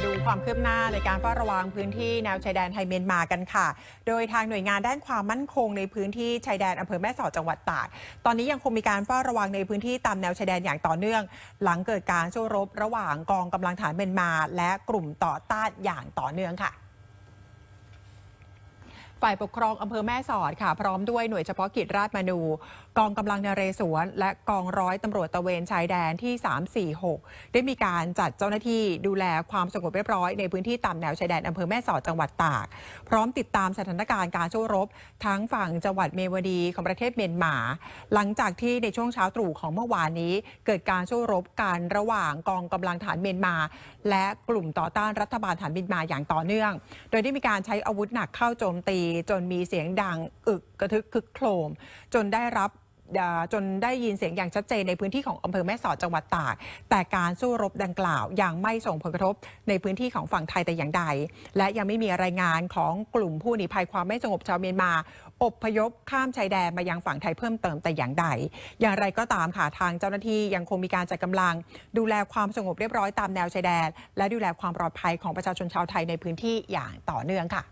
มาดูความคืบหน้าในการเฝ้าระวังพื้นที่แนวชายแดนไทยเมียนมากันค่ะ โดยทางหน่วยงานด้านความมั่นคงในพื้นที่ชายแดนอำเภอแม่สอดจังหวัดตาก ตอนนี้ยังคงมีการเฝ้าระวังในพื้นที่ตามแนวชายแดนอย่างต่อเนื่อง หลังเกิดการสู้รบระหว่างกองกำลังฐานเมียนมา และกลุ่มต่อต้านอย่างต่อเนื่องค่ะ ฝ่ายปกครองอำเภอแม่สอดค่ะ พร้อมด้วยหน่วยเฉพาะกิจราชมนู กองกำลังนเรศวร และกองร้อยตำรวจตระเวนชายแดนที่ 346 ได้มีการจัดเจ้าหน้าที่ดูแลความสงบเรียบร้อยในพื้นที่ตามแนวชายแดนอำเภอแม่สอดจังหวัดตาก พร้อมติดตามสถานการณ์การสู้รบ ทั้งฝั่งจังหวัดเมวดีของประเทศเมียนมา หลังจากที่ในช่วงเช้าตรู่ของเมื่อวานนี้ เกิดการสู้รบกันระหว่างกองกำลังฐานเมียนมา และกลุ่มต่อต้านรัฐบาลฐานเมียนมาอย่างต่อเนื่อง โดยได้มีการใช้อาวุธหนักเข้าโจมตีจนมีเสียงดังอึกกระทึกคึกโครม จนได้รับจนได้ยินเสียงอย่างชัดเจนในพื้นที่ของอำเภอแม่สอดจังหวัดตาก แต่การสู้รบดังกล่าวยังไม่ส่งผลกระทบในพื้นที่ของฝั่งไทยแต่อย่างใด และยังไม่มีรายงานของกลุ่มผู้หนีภัยความไม่สงบชาวเมียนมา อบพยพข้ามชายแดนมายังฝั่งไทยเพิ่มเติมแต่อย่างใด อย่างไรก็ตามค่ะทางเจ้าหน้าที่ยังคงมีการจัดกำลัง ดูแลความสงบเรียบร้อยตามแนวชายแดน และดูแลความปลอดภัยของประชาชนชาวไทยในพื้นที่อย่างต่อเนื่องค่ะ